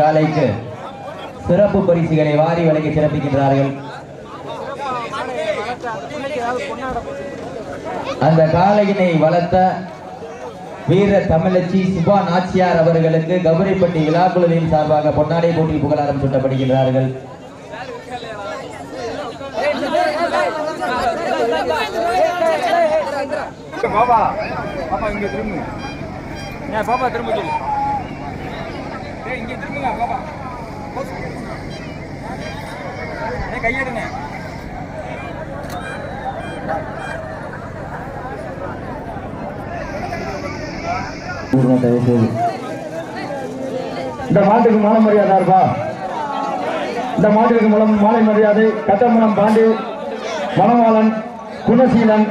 காலைக்கு சிறப்பு பரிசுகளை வாரி வழங்கி சிறப்பிக்கின்றார்கள். அந்த காலையினை வளர்த்த வீர தமிழச்சி சுபா நாச்சியார் அவர்களுக்கு கௌரிப்பட்டி விழாக்குழுவின் சார்பாக பொன்னாடை போட்டி புகழாரம் சூட்டப்படுகின்றார்கள். பாபா பாப்பா இங்க திரும்ப. பாப்பா திரும்ப சொல்லு. திரும்புங்க பாப்பா கையெடுங்க. இந்த மாட்டுக்கு மாலை மரியாதை இருப்பா இந்த மாட்டுக்கு மூலம் மாலை மரியாதை கட்டமலம் பாண்டி மணவாளன் குணசீலன்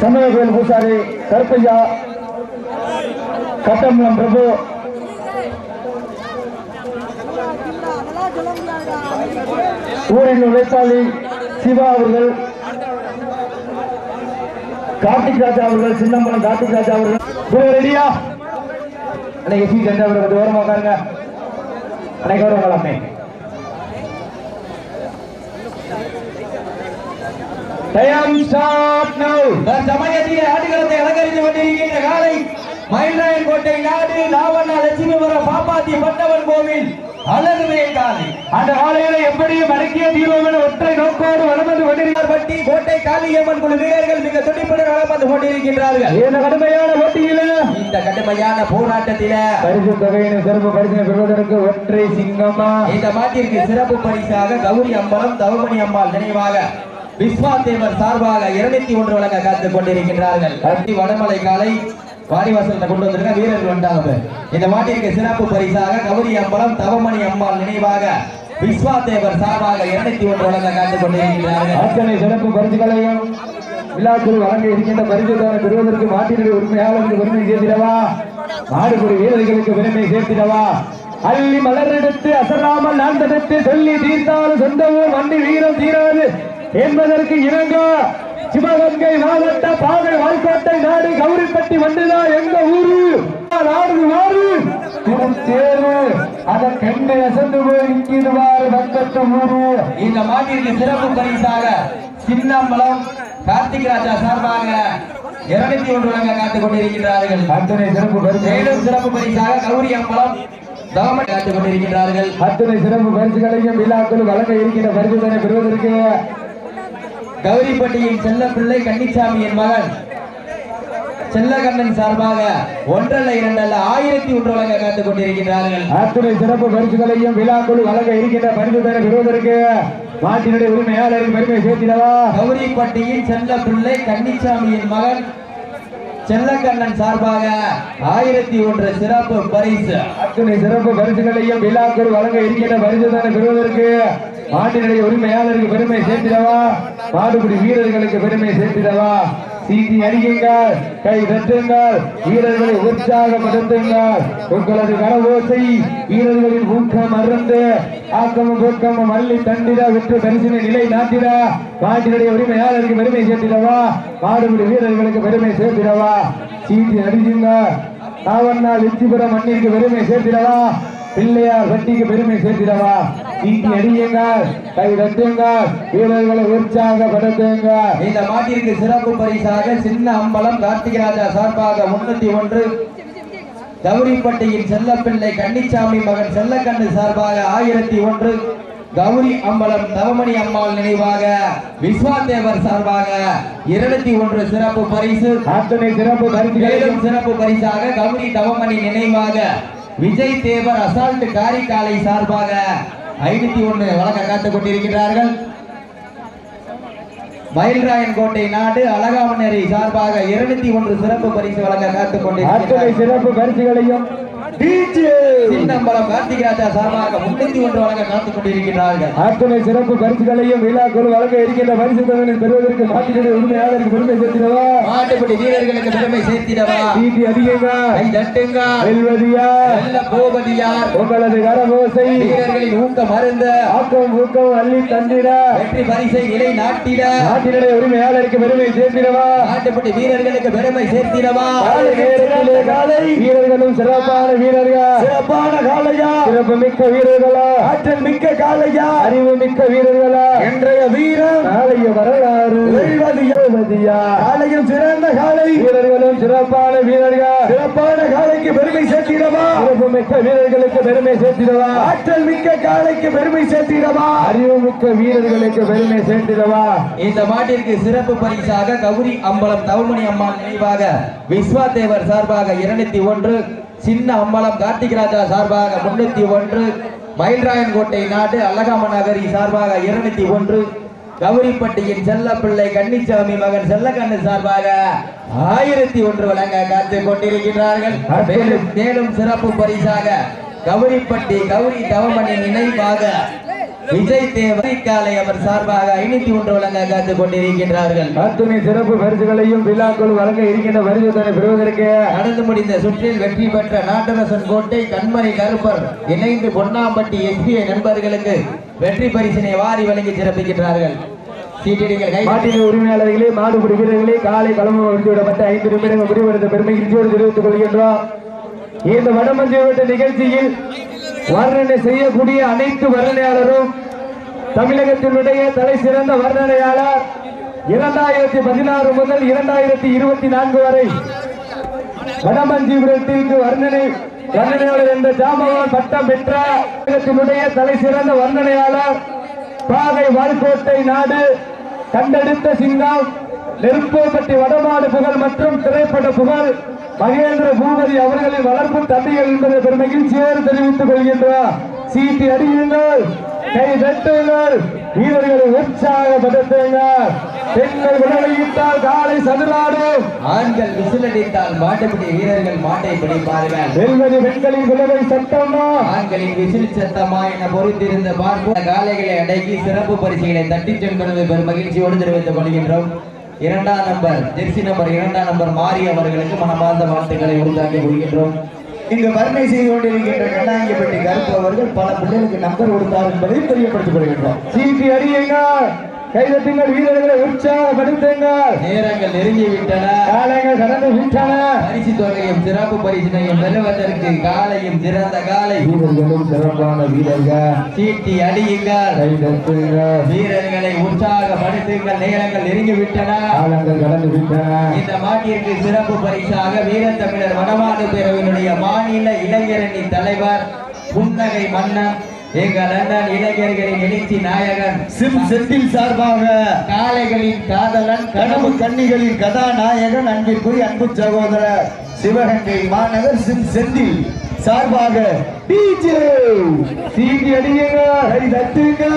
சமய கோயில் பூசாரி கருப்பையா கட்டம்பலம் பிரபு. ஊரின் உழைப்பாளி சிவா அவர்கள். கார்த்திக் ராஜா அவர்கள் சின்னம்பலம் கார்த்திக் ராஜா அவர்கள். ரெடியா அன்னைக்கு சி எந்த ஒரு கொஞ்சம் ஓரமா உட்காருங்க. அன்னைக்கு வரும் எல்லாமே டைம் ஸ்டார்ட் நவ் சமயத்தில் ஆடுகளத்தை அலங்கரித்து கொண்டிருக்கின்ற காலை மயிலாயன் கோட்டை நாடு லாவண்ணா லட்சுமிபுரம் பாப்பாத்தி பட்டவன் கோவில். அழகுவே காலை அந்த காலையில எப்படியும் அடக்கிய தீர்வோம் என ஒற்றை நோக்கோடு வளர்ந்து கொண்டிருக்கிறார் பட்டி. கோட்டை காளியம்மன் குழு வீரர்கள் மிக துடிப்புடன் வளம் வந்து கொண்டிருக்கின்றார்கள். இந்த கடுமையான போட்டியில? இந்த கடுமையான போராட்டத்தில பரிசு தொகையினை சிறப்பு பரிசினை பெறுவதற்கு ஒற்றை சிங்கமா? இந்த மாட்டிற்கு சிறப்பு பரிசாக கௌரி அம்பலம் தவமணி அம்மாள் நினைவாக விஸ்வா தேவர் சார்பாக இருநூத்தி ஒன்று வழங்க காத்துக் கொண்டிருக்கின்றார்கள். அத்தி வடமலை காலை வாடிவாசலத்தை கொண்டு வந்திருக்க வீரர்கள் வந்தாங்க. இந்த மாட்டிற்கு சிறப்பு பரிசாக கௌரி அம்பலம் தவமணி அம்மாள் நினைவாக விஸ்வா தேவர் சார்பாக இருநூத்தி ஒன்று வழங்க காத்துக் கொண்டிருக்கிறார்கள். அத்தனை சிறப்பு பரிசுகளையும் விழாக்குள் வழங்க இருக்கின்ற பரிசுகளை பெறுவதற்கு மாட்டினுடைய உரிமையாளருக்கு பெருமை சேர்த்திடவா? நாடுபுரி வீரர்களுக்கு பெருமை சேர்த்திடவா? அள்ளி மலரெடுத்து அசராமல் நான் சொல்லி தீர்த்தாலும் சொந்த ஊர் வண்டி வீரம் தீராது என்பதற்கு இறங்க சிவகங்கை மாவட்ட பாகை வாய்க்கோட்டை நாடு கௌரிப்பட்டி வந்துதான் எங்க ஊரு? நாடு மாறு. தேர்வு அதை கண்டு அசந்து போய் ஊரு. இந்த மாட்டிற்கு சிறப்பு பரிசாக சின்னம்பலம் கார்த்திக் ராஜா சார்பாக இருநூத்தி ஒன்று வழங்க காத்துக் கொண்டிருக்கின்றார்கள். அத்தனை சிறப்பு பரிசு. மேலும் சிறப்பு பரிசாக கௌரி அம்பலம் காத்துக் கொண்டிருக்கின்றார்கள். அத்தனை சிறப்பு பரிசுகளையும் விழாக்கள் வழங்க இருக்கின்ற பரிசுதனை பெறுவதற்கு கௌரிப்பட்டியின் செல்ல பிள்ளை கன்னிசாமியின் மகன். செல்லகண்ணன் சார்பாக ஒன்றல்ல இரண்டல்ல ஆயிரத்தி ஒன்று வழங்க காத்துக் கொண்டிருக்கின்றார்கள். அத்தனை சிறப்பு பரிசுகளையும் விழாக்கள் வழங்க இருக்கின்ற பரிசுதனை பெறுவதற்கு நாட்டினுடைய உரிமையாளருக்கு பெருமை சேர்த்திடவா? கௌரிப்பட்டியின் செல்ல பிள்ளை கன்னிசாமியின் மகன். செல்லக்கண்ணன் சார்பாக ஆயிரத்தி ஒன்று சிறப்பு பரிசு. அத்தனை சிறப்பு பரிசுகளையும் விழாக்கள் வழங்க இருக்கின்ற பரிசுதனை பெறுவதற்கு நாட்டினுடைய உரிமையாளருக்கு பெருமை சேர்த்திடவா? மாடுபிடி வீரர்களுக்கு பெருமை சேர்த்திடவா? சீட்டி அடியுங்கள் கை தட்டுங்கள் வீரர்களை உற்சாகப்படுத்துங்கள். உங்களது கரவோசை வீரர்களின் ஊக்கம் அருந்து ஆக்கமும் ஊக்கமும் அள்ளி தண்டிட விற்று பரிசினை நிலை நாட்டிட நாட்டினுடைய உரிமையாளருக்கு பெருமை சேர்த்திடவா? மாடுபிடி வீரர்களுக்கு பெருமை சேர்த்திடவா? சீட்டி அடியுங்க நாவண்ணா வெற்றிபுரம் மண்ணிற்கு பெருமை சேர்த்திடவா? பிள்ளையார் வட்டிக்கு பெருமை சேர்த்திடவா? ஈட்டி அடியுங்கள் கை தட்டுங்கள் வீரர்களை உற்சாகப்படுத்துங்கள் இந்த மாட்டிற்கு சிறப்பு பரிசாக சின்ன அம்பலம் கார்த்திகராஜா சார்பாக முன்னூத்தி ஒன்று. கௌரிப்பட்டியின் செல்லப்பிள்ளை கன்னிச்சாமி மகன் செல்லக்கண்ணு சார்பாக ஆயிரத்தி ஒன்று. கௌரி அம்பலம் தவமணி அம்மாள் நினைவாக விஸ்வாதேவர் சார்பாக இருநூத்தி ஒன்று சிறப்பு பரிசு. அத்தனை சிறப்பு மேலும் சிறப்பு பரிசாக கௌரி தவமணி நினைவாக விஜய் தேவர் அசால்ட் காரிக்காலை சார்பாக ஐநூத்தி ஒன்று வழக்க காத்துக் கொண்டிருக்கிறார்கள். மயில்ராயன் கோட்டை நாடு அழகாமநேரி சார்பாக இருநூத்தி ஒன்று சிறப்பு பரிசு வழங்க காத்துக் கொண்டிருக்கிறார் சிறப்பு பரிசுகளையும் சின்னம்பலம் கார்த்திகராஜா சார்பாக முன்னூத்தி ஒன்று வழங்க காத்துக் கொண்டிருக்கிறார்கள். அத்தனை சிறப்பு பரிசுகளையும் விழாக்குழு வழங்க இருக்கின்ற பரிசு தொகையை பெறுவதற்கு நாட்டினுடைய உரிமையாளருக்கு பெருமை சேர்த்திடவா? மாட்டுப்படி வீரர்களுக்கு பெருமை சேர்த்திடவா? ஈட்டி அதிகங்க. கை தட்டுங்க. வெல்வதியா? நல்ல கோபதியார் உங்களது கரவோசை வீரர்களின் ஊக்கம் அருந்த ஆக்கம் ஊக்கம் அள்ளி தந்திட. வெற்றி பரிசை நிலை நாட்டிட. நாட்டினுடைய உரிமையாளருக்கு பெருமை சேர்த்திடவா? நாட்டுப்பட்டி வீரர்களுக்கு பெருமை சேர்த்திடவா? வீரர்களும் சிறப்பான வீரர்கள். சிறப்பான காலையா சிறப்பு மிக்க வீரர்களா. ஆற்றல் மிக்க காலையா அறிவு மிக்க வீரர்களா. இன்றைய வீரன் நாளைய வரலாறு. வெல்வதியா? வெல்வதியா? காலையும் சிறந்த காலை வீரர்களும் சிறப்பான வீரர்கள். சிறப்பான காலைக்கு பெருமை சேர்த்திடவா? சிறப்பு மிக்க வீரர்களுக்கு பெருமை சேர்த்திடவா? ஆற்றல் மிக்க காலைக்கு பெருமை சேர்த்திடவா? அறிவு மிக்க வீரர்களுக்கு பெருமை சேர்த்திடவா? இந்த மாட்டிற்கு சிறப்பு பரிசாக கௌரி அம்பலம் தவமணி அம்மாள் நினைவாக விஸ்வா தேவர் சார்பாக இருநூத்தி ஒன்று சின்ன அம்பலம் கார்த்திக் ராஜா சார்பாக முன்னூத்தி ஒன்று. மயில்ராயன் கோட்டை நாடு அழகாம நகரி சார்பாக இருநூத்தி ஒன்று. கௌரிப்பட்டியின் செல்ல பிள்ளை கன்னிச்சாமி மகன் செல்லக்கண்ணு சார்பாக ஆயிரத்தி ஒன்று வழங்க காத்து கொண்டிருக்கிறார்கள் மேலும் மேலும் சிறப்பு பரிசாக கௌரிப்பட்டி கௌரி தவமணி நினைவாக விஜய் தேவரை காலை அவர் சார்பாக ஐநூத்தி ஒன்று வழங்க காத்துக் கொண்டிருக்கின்றார்கள். அத்துணை சிறப்பு பரிசுகளையும் விழாக்கள் வழங்க இருக்கின்ற பரிசுதனை பெறுவதற்கு நடந்து முடிந்த சுற்றில் வெற்றி பெற்ற நாட்டரசன் கோட்டை கண்மணி கருப்பர் இணைந்து பொன்னாம்பட்டி எஸ்பிஐ நண்பர்களுக்கு வெற்றி பரிசினை வாரி வழங்கி சிறப்பிக்கின்றார்கள். உரிமையாளர்களே மாடுபிடி வீரர்களே காலை களம விடப்பட்ட ஐந்து நிமிடங்கள் முடிவெடுத்த பெருமை இன்றியோடு தெரிவித்துக் கொள்கின்றோம். இந்த வடமஞ்சிவட்ட நிகழ்ச்சியில் வர்ணனை செய்யக்கூடிய அனைத்து வர்ணனையாளரும் தமிழகத்தினுடைய தலை சிறந்த வர்ணனையாளர் இரண்டாயிரத்தி பதினாறு முதல் இரண்டாயிரத்தி இருபத்தி நான்கு வரை வடமஞ்சிபுரத்திற்கு வர்ணனை வர்ணனையாளர் என்ற ஜாமவான் பட்டம் பெற்ற தமிழகத்தினுடைய தலை சிறந்த வர்ணனையாளர் பாகை வாழ்கோட்டை நாடு கண்டெடுத்த சிங்கம் நெருப்போப்பட்டி வடமாடு புகழ் மற்றும் திரைப்பட புகழ் மகேந்திர பூபதி அவர்களின் வளர்ப்பு தம்பிகள் என்பதை பெரும் மகிழ்ச்சியோடு தெரிவித்துக் கொள்கின்றார். சீட்டி அடியுங்கள் கை தட்டுங்கள் வீரர்களை உற்சாகப்படுத்துங்கள். பெண்கள் விளைவிட்டால் காலை சதுராடும். ஆண்கள் விசிலடித்தால் மாட்டுப்பிடி வீரர்கள் மாட்டை பிடிப்பார்கள். வெல்வது பெண்களின் விளைவை சட்டமா? ஆண்களின் விசில் சத்தமா என பொறுத்திருந்த பார்ப்போம். காளைகளை அடக்கி சிறப்பு பரிசுகளை தட்டிச் செல்கிறது பெரும் மகிழ்ச்சியோடு தெரிவித்துக் கொள்கின்றோம். இரண்டாம் நம்பர் ஜெர்சி நம்பர் இரண்டாம் நம்பர் மாறி அவர்களுக்கு மனமார்ந்த வாழ்த்துக்களை உருவாக்கி கொள்கின்றோம். இங்கு வறுமை செய்து கொண்டிருக்கின்ற கண்ணாங்கிப்பட்டி கருப்பு அவர்கள் பல பிள்ளைகளுக்கு நம்பர் கொடுத்தார் என்பதை தெரியப்படுத்திக் கொள்கின்றோம். சிபி அடியுங்கள். கைதட்டுங்கள் வீரர்களை உற்சாகப்படுத்துங்கள். நேரங்கள் நெருங்கி விட்டன காலங்கள் கடந்து விட்டன. பரிசு தொகையும் சிறப்பு பரிசினையும் பெறுவதற்கு காலையும் சிறந்த காலை. வீரர்களும் சிறப்பான வீரர்கள். சீட்டி அடியுங்கள். கைதட்டுங்கள் வீரர்களை உற்சாகப்படுத்துங்கள். நேரங்கள் நெருங்கி விட்டன காலங்கள் கடந்து விட்டன. இந்த மாட்டிற்கு சிறப்பு பரிசாக வீரத்தமிழர் வடமாடு பேரவையினுடைய மாநில இளைஞரணி தலைவர் புன்னகை மன்னன் எங்கள் அண்ணன் இளைஞர்களின் எழுச்சி நாயகன் சிம் செந்தில் சார்பாக காளைகளின் காதலன் கனவு கன்னிகளின் கதாநாயகன் அன்பிற்குரிய அன்பு சகோதரர் சிவகங்கை மாநகர் சிம் செந்தில் சார்பாக டிஜே சீட்டி அடியுங்கள் கை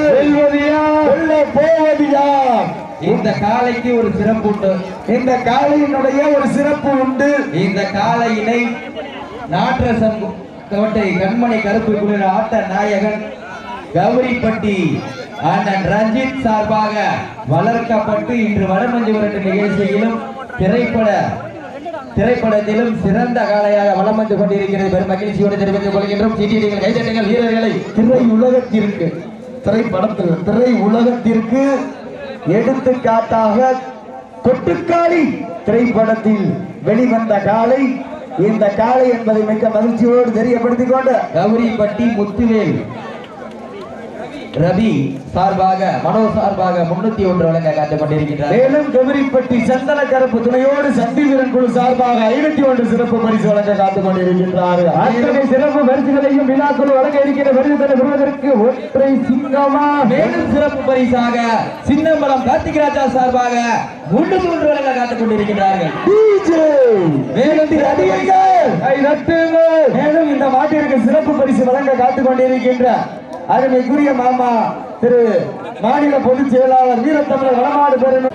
போவது யார் இந்த காளைக்கு ஒரு சிறப்பு உண்டு. இந்த காளையினுடைய ஒரு சிறப்பு உண்டு. இந்த காளையினை நாட்டரசன் கோட்டை கண்மணி கருப்பு குளிர் ஆட்ட நாயகன் கௌரிப்பட்டி. அண்ணன் ரஞ்சித் சார்பாக வளர்க்கப்பட்டு இன்று வடமஞ்சுவரட்டு நிகழ்ச்சியிலும் திரைப்பட திரைப்படத்திலும் சிறந்த காலையாக வளம் வந்து கொண்டிருக்கிறது. பெரும் மகிழ்ச்சியோடு தெரிவித்துக் கொள்கின்றோம். சீட்டிகள் கைதட்டுங்கள் வீரர்களை திரை உலகத்திற்கு திரைப்படத்தில் திரை உலகத்திற்கு எடுத்துக்காட்டாக கொட்டுக்காளி திரைப்படத்தில் வெளிவந்த காலை இந்த காலை என்பதை மிக்க மகிழ்ச்சியோடு தெரியப்படுத்திக் கொண்டு கௌரிப்பட்டி முத்துவேல். ரவி சார்பாக மனோ சார்பாக முன்னூத்தி ஒன்று வழங்க காத்துக் கொண்டிருக்கின்றார் மேலும் கபரிப்பட்டி சந்தன கருப்பு துணையோடு சந்தி வீரன் குழு சார்பாக ஐநூத்தி ஒன்று சிறப்பு பரிசு வழங்க காத்துக் கொண்டிருக்கின்றார்கள் அத்தனை சிறப்பு பரிசுகளையும் விழாக்கள் வழங்க இருக்கிற விருதுகளை பெறுவதற்கு ஒற்றை சிங்கமா? மேலும் சிறப்பு பரிசாக சின்னம்பலம் கார்த்திக் ராஜா சார்பாக முன்னூத்தி ஒன்று வழங்க காத்துக் கொண்டிருக்கின்றார்கள் DJ மேலும் திரு அடியங்கள் கை தட்டுங்கள் மேலும் இந்த மாட்டிற்கு சிறப்பு பரிசு வழங்க காத்துக் கொண்டிருக்கின்ற அருமைக்குரிய மாமா திரு மாநில பொதுச் செயலாளர் வீரத்தமிழர் வடமாடு பெருமை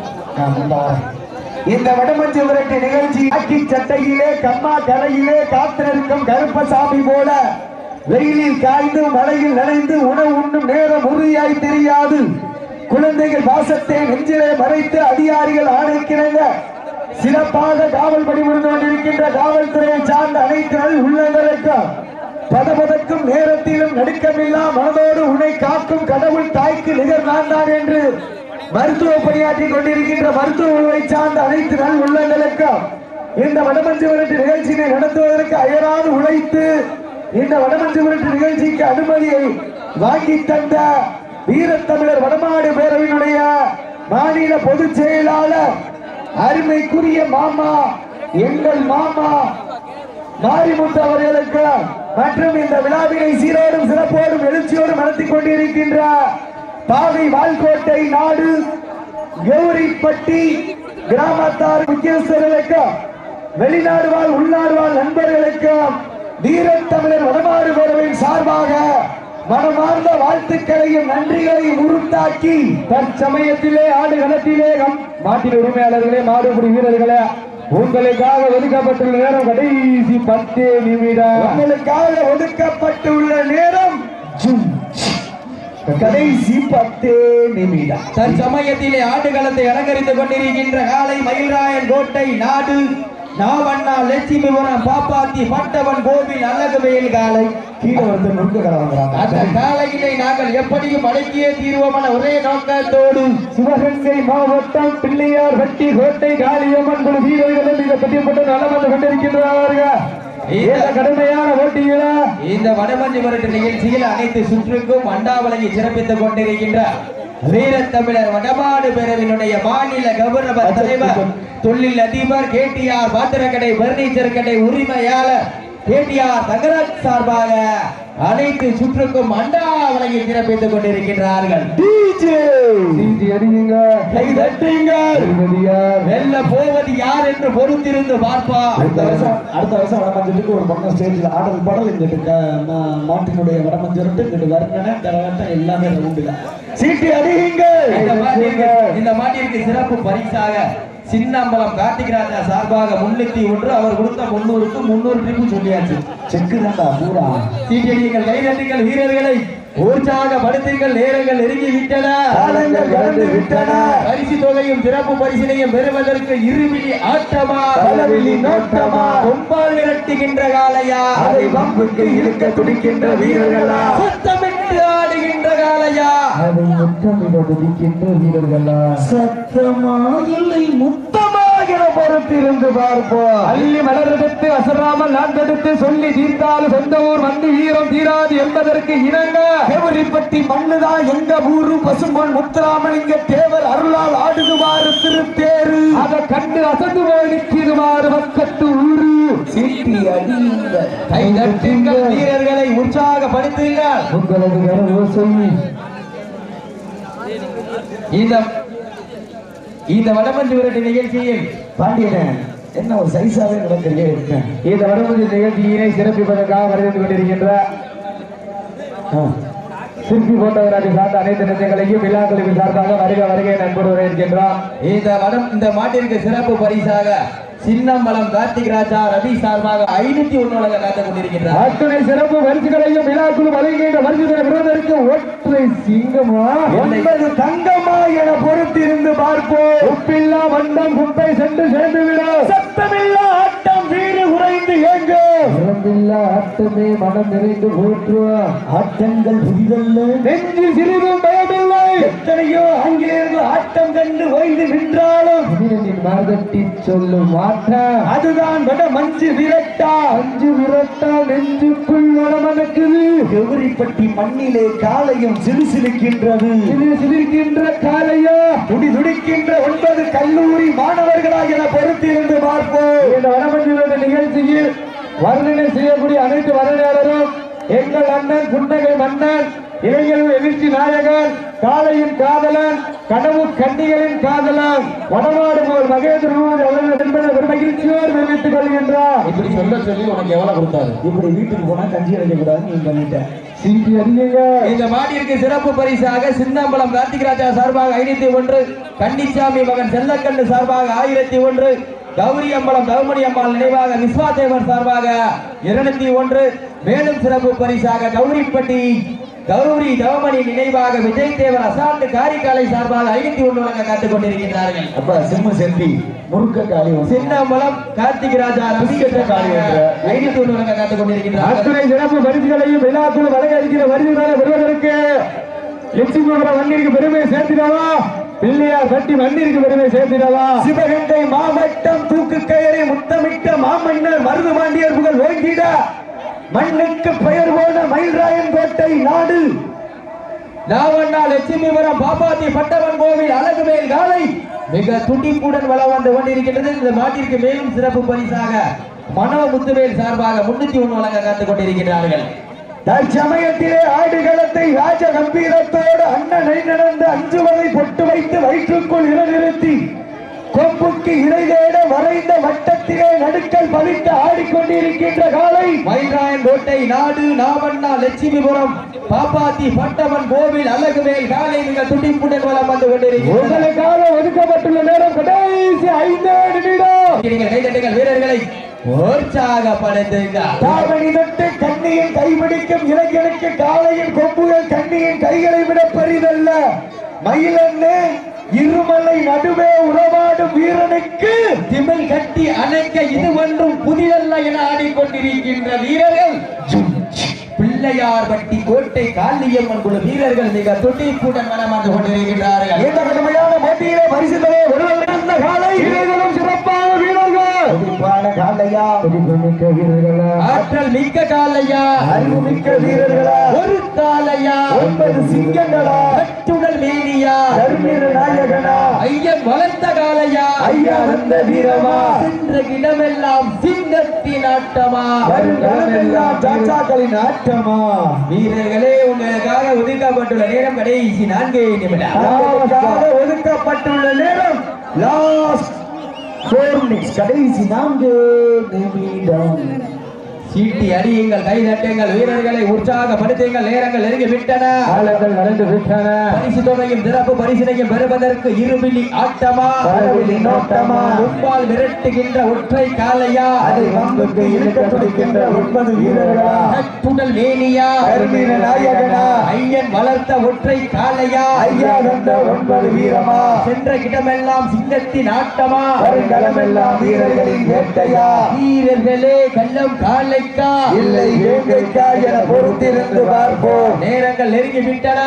இந்த வடமஞ்சு விரட்டு நிகழ்ச்சி ஆக்கி சட்டையிலே கம்மா கரையிலே காத்திருக்கும் கருப்பசாமி போல வெயிலில் காய்ந்து மழையில் நனைந்து உணவு உண்ணும் நேரம் உறுதியாய் தெரியாது. குழந்தைகள் பாசத்தை நெஞ்சிலே மறைத்து அதிகாரிகள் ஆணைக்கிறங்க சிறப்பாக காவல் பணிபுரிந்து கொண்டிருக்கின்ற காவல்துறையை சார்ந்த அனைத்து உள்ளங்களுக்கும் பதபதக்கும் நேரத்திலும் நடுக்கமில்லா மனதோடு உன்னை காக்கும் கடவுள் தாய்க்கு நிகர் நான் தான் என்று மருத்துவ பணியாற்றி கொண்டிருக்கின்ற மருத்துவ சார்ந்த அனைத்து நல் உள்ளங்களுக்கும் இந்த வடமஞ்சு விரட்டு நிகழ்ச்சியினை நடத்துவதற்கு அயராது உழைத்து இந்த வடமஞ்சு விரட்டு நிகழ்ச்சிக்கு அனுமதியை வாங்கி தந்த வீரத்தமிழர் வடமாடு பேரவையினுடைய மாநில பொதுச் செயலாளர் அருமைக்குரிய மாமா எங்கள் மாமா மாரிமுத்து அவர்களுக்கு மற்றும் இந்த விழாவினை சீரோடும் சிறப்போடும் எழுச்சியோடும் நடத்தி கொண்டிருக்கின்ற பாவை வால்கோட்டை நாடு கௌரிப்பட்டி கிராமத்தார் முக்கியஸ்தர்களுக்கு வெளிநாடு வாழ் உள்நாடு வாழ் நண்பர்களுக்கு வீரத்தமிழர் வடமாறு பேரவையின் சார்பாக மனமார்ந்த வாழ்த்துக்களையும் நன்றிகளையும் உருத்தாக்கி தற்சமயத்திலே ஆடு களத்திலே மாட்டின் உரிமையாளர்களே மாடுபிடி வீரர்களே உங்களுக்காக ஒதுக்கப்பட்டுள்ள நேரம் கடைசி பத்து நிமிடம் உங்களுக்காக ஒதுக்கப்பட்டுள்ள நேரம். கடைசி பத்தே நிமிடம் தற்சமயத்திலே ஆட்டுக்களத்தை அலங்கரித்துக் கொண்டிருக்கின்ற காலை மயில்ராயன் கோட்டை நாடு நாவண்ணா லட்சுமிபுரம் பாப்பாத்தி பட்டவன் கோவில் அழகுவேல் காலை. கீழே வந்து நுட்ப அந்த கலவாங்கிறாங்க காலையிலே நாங்கள் எப்படியும் அடக்கியே தீர்வோம் என ஒரே நோக்கத்தோடு சிவகங்கை மாவட்டம் பிள்ளையார் வெட்டி கோட்டை காளியம்மன் குழு வீரர்களும் மிக பெரியப்பட்ட நலம் வந்து கொண்டிருக்கின்றார்கள். கடுமையான போட்டியில இந்த வடமஞ்சு விரட்டு நிகழ்ச்சியில் அனைத்து சுற்றுக்கும் அண்டாவளையை சிறப்பித்துக் கொண்டிருக்கின்ற வீரத்தமிழர் வடமாடு பேரவினுடைய மாநில கௌரவ தலைவர் தொழில் அதிபர் கேடிஆர் பாத்திரக்கடை பர்னிச்சர் கடை உரிமையாளர் கேடிஆர் தங்கராஜ் சார்பாக அனைத்து சுற்றுக்கும் அண்டாவளையை சிறப்பித்துக் கொண்டிருக்கின்றார்கள். டிஜே சீட்டி அடியுங்க. கை திருமதியார் வெல்ல போவது யார் என்று பொறுத்திருந்து பார்ப்பா. அடுத்த வருஷம் அடுத்த வருஷம் வடமஞ்சளுக்கு ஒரு பக்கம் ஸ்டேஜில் ஆடல் பாடல் மா- மாட்டினுடைய வடமஞ்சருட்டு இங்கிட்டு வர்ணனை கரகாட்டம் எல்லாமே ரவுண்டு தான் சீட்டி மாட்டிற்கு இந்த மாட்டிற்கு சிறப்பு பரிசாக சின்னம்பலம் கார்த்திகராஜா சார்பாக முன்னூத்தி ஒன்று அவர் கொடுத்த முன்னூறுக்கு முன்னூறு ட்ரிப்பு சொல்லியாச்சு. செக்கு பூரா. சீட்டடியுங்கள் கைதட்டுங்கள் வீரர்களை உற்சாகப்படுத்துங்கள் நேரங்கள் நெருங்கி விட்டன. காலங்கள் கடந்து விட்டன. பரிசு தொகையும் சிறப்பு பரிசினையும் பெறுவதற்கு இருமிழி ஆட்டமா? பலவிழி நோட்டமா? கொம்பால் விரட்டுகின்ற காலையா அதை வம்புக்கு இழுக்க துடிக்கின்ற வீரர்களா? சுத்தமிட்டு காலையா அதை முத்தமிட துடிக்கின்ற வீரர்களா? சத்தமா இல்லை முத்தமா என பொறுத்திருந்து பார்ப்போம். அள்ளி மலரெடுத்து அசராமல் நான் தடுத்து சொல்லி தீர்த்தால் சொந்த ஊர் வந்து வீரம் தீராது என்பதற்கு இணங்க. மண்ணுதான் எங்க ஊரு? பசும்பொன் முத்துராமலிங்க தேவர் அருளால் ஆடுதுவாறு திருத்தேரு. அதை கண்டு அசந்து போய் நிற்கிதுமாறு பக்கத்து ஊரு. சீட்டி அடியுங்கள். வீரர்களை உற்சாகப்படுத்துங்கள். உங்களது கரவோசை இந்த இந்த வடமஞ்சி விரட்டு நிகழ்ச்சியில் பாண்டியனே என்ன ஒரு சைஸாவே நடக்கிறே இந்த வடமஞ்சி நிகழ்ச்சியினை சிறப்பிப்பதற்காக வருகின்ற கொண்டிருக்கின்ற சிற்பி போட்டவராஜி சார்ந்த அனைத்து நெஞ்சங்களையும் விழாக்களுக்கு சார்பாக வருக வருகை நண்பர் இருக்கின்றார் இந்த வடம் இந்த மாட்டிற்கு சிறப்பு பரிசாக சின்னம்பலம் கார்த்திக் ராஜா ரவி சார்பாக ஐநூத்தி ஒண்ணு வழங்க காத்துக் கொண்டிருக்கின்றார். அத்துணை சிறப்பு பரிசுகளையும் விழாக்குழு வழங்குகின்ற வருகின்ற விருதற்கு ஒற்றை சிங்கமா? ஒன்பது தங்கமா என பொறுத்திருந்து பார்ப்போம். உப்பில்லா வண்டம் குப்பை சென்று சேர்ந்து விட சத்தமில்லா உறைந்து எங்க இறந்தில்லா ஆட்டமே மனம் நிறைந்து போற்றுவார் ஆட்டங்கள் புதிதல்ல. நெஞ்சு சிறிதும் பயமில்லை. எத்தனையோ ஆங்கிலேயர்கள் ஆட்டம் கண்டு ஓய்ந்து நின்றாலும். மார்கட்டி சொல்லும் மாற்றம் அதுதான் வட மஞ்சு விரட்டா. அஞ்சு விரட்டா நெஞ்சுக்குள் மனமனக்குது கௌரிப்பட்டி மண்ணிலே காலையும் சிலுசிலுக்கின்றது இது சிரிக்கின்ற காலையா துடி துடிக்கின்ற ஒன்பது கல்லூரி மாணவர்களா என பொறுத்திருந்து பார்ப்போம். இந்த வடமஞ்சிலுடைய நிகழ்ச்சியில் வர்ணனை செய்யக்கூடிய அனைத்து வர்ணனையாளரும் எங்கள் அண்ணன் புன்னகை மன்னன் இளைஞர்கள் எழுச்சி நாயகன் காளையின் காதலன் கனவு கன்னிகளின் காதலன் வடநாடு போல் மகேந்திர அவர்கள் என்பதை ஒரு மகிழ்ச்சியோடு தெரிவித்துக் கொள்கின்றார். இப்படி சொல்ல சொல்லி உனக்கு எவ்வளவு கொடுத்தாரு? இப்படி வீட்டுக்கு போனா கஞ்சி அடைக்க கூடாது நீ பண்ணிட்ட சீட்டி அறியுங்க இந்த மாட்டிற்கு சிறப்பு பரிசாக சின்னம்பலம் கார்த்திக் ராஜா சார்பாக ஐநூத்தி ஒன்று கன்னிச்சாமி மகன் செல்லக்கண்ணு சார்பாக ஆயிரத்தி ஒன்று கௌரி அம்பலம் தவமணி அம்மாள் நினைவாக விஸ்வாதேவர் சார்பாக இருநூத்தி ஒன்று மேலும் சிறப்பு பரிசாக கௌரிப்பட்டி கௌரி தவமணி நினைவாக விஜய் தேவர் அசால்ட் காரிக்காலை சார்பாக ஐநூத்தி ஒன்று வழங்க காத்துக் கொண்டிருக்கிறார்கள் அப்ப சிம்ம செல்வி முறுக்க காளி சின்னம்பலம் கார்த்திக் ராஜா ரவிகட்ட ஐநூத்தி ஒன்று. வழங்க காத்துக் கொண்டிருக்கிறார்கள் அத்துணை சிறப்பு பரிசுகளையும் விழாக்குழு வழங்க இருக்கிற வருகிறார வருவதற்கு லட்சுமிபுரம் வண்டிற்கு பெருமை சேர்த்திடவா? பிள்ளையார் பட்டி மண்ணிற்கு பெருமை சேர்த்திடவா? சிவகங்கை மாவட்டம் தூக்கு கயரை முத்தமிட்ட மாமன்னர் மருது மாண்டியர் புகழ் ஓங்கிட. மண்ணுக்கு பெயர் போன மயில்ராயன் கோட்டை நாடு. நாவண்ணா லட்சுமிபுரம் பாப்பாத்தி பட்டவன் கோவில் அழகுமேல் காலை. மிக துடிப்புடன் வள வந்து கொண்டிருக்கின்றது. இந்த மாட்டிற்கு மேலும் சிறப்பு பரிசாக மனோ முத்துவேல் சார்பாக முன்னூத்தி ஒன்று வழங்க காத்துக் கொண்டிருக்கிறார்கள் தற்சமயத்திலே ஆடுகளத்தை ராஜ கம்பீரத்தோடு அண்ணனை நடந்து அஞ்சுவதை பொட்டு வைத்து வயிற்றுக்குள் இறநிறுத்தி கொம்புக்கு தேட வரைந்த வட்டத்திலே நடுக்கல் பதித்து ஆடிக்கொண்டிருக்கின்ற காலை மயிலாயன் கோட்டை நாடு நாவண்ணா லட்சுமிபுரம் பாப்பாத்தி பட்டவன் கோவில் அழகுமேல் காலை மிக துடிப்புடன் வளம் வந்து கொண்டிருக்கிறது உங்களுக்காக ஒதுக்கப்பட்டுள்ள நேரம் கடைசி ஐந்து நிமிடம். நீங்கள் கைதட்டுங்கள் வீரர்களை. உற்சாகப்படுத்துங்க. தாவணி தொட்டு கண்ணியின் கைபிடிக்கும் இளைஞனுக்கு காலையின் கொம்புகள் கண்ணியின் கைகளை விட பெரிதல்ல. மயிலன்னு இருமலை நடுவே உறவாடும் வீரனுக்கு திமில் கட்டி அணைக்க இது ஒன்றும் புதிதல்ல என ஆடிக்கொண்டிருக்கின்ற வீரர்கள். பிள்ளையார் பட்டி கோட்டை காளியம்மன் குழு வீரர்கள் மிக துடிப்புடன் மனம் வந்து கொண்டிருக்கின்றார்கள். இந்த கடுமையான போட்டியிலே பரிசுகளே ஒருவர் அந்த காலை. வீரர்களும் காலையா? துடிப்புமிக்க வீரர்களா. ஆற்றல் மிக்க காலையா? அறிவுமிக்க வீரர்களா. ஒரு காலையா? ஒன்பது சிங்கங்களா? கட்டுடல் மேனியா? தர்மீர நாயகனா? ஐயன் வளர்த்த காலையா? ஐயா வந்த வீரமா? சென்ற இடமெல்லாம் சிங்கத்தின் ஆட்டமா? வருங்காலமெல்லாம் சாச்சாக்களின் ஆட்டமா? வீரர்களே உங்களுக்காக ஒதுக்கப்பட்டுள்ள நேரம் கடைசி நான்கு நிமிடம். ஒதுக்கப்பட்டுள்ள நேரம். லாஸ்ட் ஃபோர் மினிட்ஸ் கடைசி நான்கு நிமிடம் சீட்டி அடியுங்கள் கை தட்டுங்கள் வீரர்களை உற்சாகப்படுத்துங்கள் நேரங்கள் நெருங்கி விட்டன. காலங்கள் நடந்து விட்டன. பரிசு தொகையும் சிறப்பு பரிசினையும் பெறுவதற்கு இருபிலி ஆட்டமா? நோட்டமா? முன்பால் விரட்டுகின்ற ஒற்றை காலையா அதை வம்புக்கு இழுக்க துடிக்கின்ற ஒன்பது வீரர்களா? கட்டுடல் மேனியா? கருமீர நாயகனா? ஐயன் வளர்த்த ஒற்றை காலையா ஐயா வந்த ஒன்பது வீரமா? சென்ற இடமெல்லாம் சிங்கத்தின் ஆட்டமா? வருங்காலமெல்லாம் வீரர்களின் வேட்டையா? வீரர்களே கள்ளம் காலைக்கா இல்லை வேங்கைக்கா என பொறுத்திருந்து பார்ப்போம். நேரங்கள் நெருங்கி விட்டன.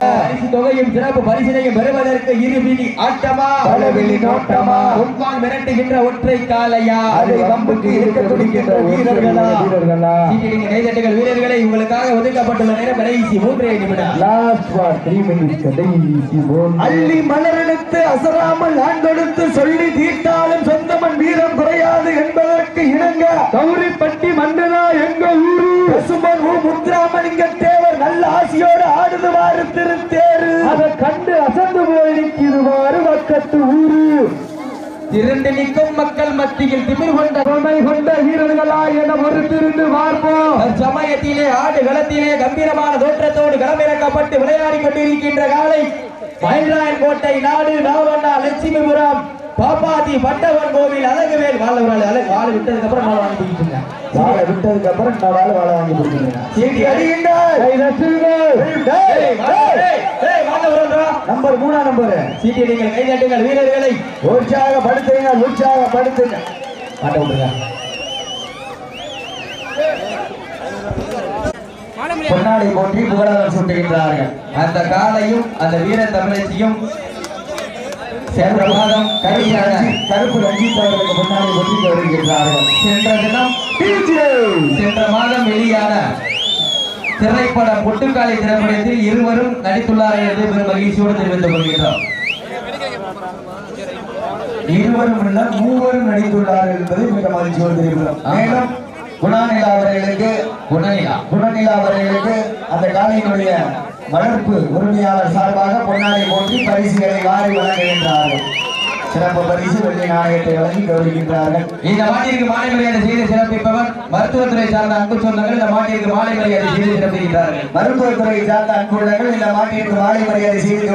பரிசு தொகையும் சிறப்பு பரிசினையும் பெறுவதற்கு இருபிலி ஆட்டமா? பலவிழி நோட்டமா? முன்பால் மிரட்டுகின்ற ஒற்றை காலையா அதை வம்புக்கு இழுக்க துடிக்கின்ற வீரர்களா? வீரர்களா? சீட்டிடிங்க கைதட்டுகள் வீரர்களை உங்களுக்காக ஒதுக்கப்பட்டுள்ள நேரம் கடைசி மூன்றே நிமிடம். லாஸ்ட் ஃபார் த்ரீ மினிட்ஸ் கடைசி ball. அள்ளி மலரெடுத்து அசராமல் ஆண்டெடுத்து சொல்லி தீர்த்தாலும் சொந்தமன் வீரம் குறையாது என்பதற்கு இணங்க. கௌரிப்பட்டி மன்னனா எங்க ஊரு? பசுமன் ஊ முத்துராமலிங்க தேவர் நல்ல ஆசியோடு ஆடுதுவாறு திருத்தேரு அதை கண்டு அசந்து போய் நிற்கிறவாறு பக்கத்து ஊரு. திரண்டு நிற்கும் மக்கள் மத்தியில் திமிர் கொண்ட தொண்டை கொண்ட வீரர்களா என பொறுத்திருந்து பார்ப்போம். சமயத்திலே ஆடு களத்திலே கம்பீரமான தோற்றத்தோடு களமிறக்கப்பட்டு விளையாடி கொண்டிருக்கின்ற காலை மயிலாயன் கோட்டை நாடு நாவண்ணா லட்சுமிபுரம். பாப்பாத்தி பட்டவன் கோவில் அழகுவேல் வாழ வாழ அழகு வாழ விட்டதுக்கு அப்புறம் வாழ வாங்கி போயிட்டு வாழை விட்டதுக்கு அப்புறம் நான் வாழை வாழ வாங்கி தட்டுங்கள். நம்பர் மூணா நம்பர். சீட்டி நீங்கள் கை தட்டுங்கள் வீரர்களை. உற்சாகப்படுத்துங்க உற்சாகப்படுத்துங்க மாட்ட விட்டுருங்க பொன்னாடி போற்றி புகழாரம் சுட்டுகின்றார்கள். அந்த காலையும் அந்த வீர தமிழச்சியும் சென்ற மாதம் கருப்பு ரஞ்சித் கருப்பு ரஞ்சித் அவர்களுக்கு முன்னாடி போற்றி வருகின்றார்கள். சென்ற தினம் சென்ற மாதம் வெளியான திரைப்படம் பொட்டுக்காளி திரைப்படத்தில் இருவரும் நடித்துள்ளார்கள் என்று பெரும் மகிழ்ச்சியோடு தெரிவித்துக் கொள்கின்றோம். இருவரும் இல்ல மூவரும் நடித்துள்ளார்கள் என்பதை மிக மகிழ்ச்சியோடு தெரிவிக்கிறோம். மேலும் குணாநிலா அவர்களுக்கு குணநிலா. குணநிலா அவர்களுக்கு அந்த காலையினுடைய வளர்ப்பு உரிமையாளர் சார்பாக பொன்னாடை போற்றி பரிசுகளை வாரி வழங்குகின்றார்கள். சிறப்பு பரிசு வெள்ளி நாணயத்தை வழங்கி கௌரவிக்கின்றார்கள். இந்த மாட்டிற்கு மாலை மரியாதை செய்து சிறப்பிப்பவர் மருத்துவத்துறை சார்ந்த அன்பு சொந்தங்கள் இந்த மாட்டிற்கு மாலை மரியாதை செய்து சிறப்பிக்கின்றார்கள். மருத்துவத்துறை சார்ந்த அன்புள்ளங்கள் இந்த மாட்டிற்கு மாலை மரியாதை செய்து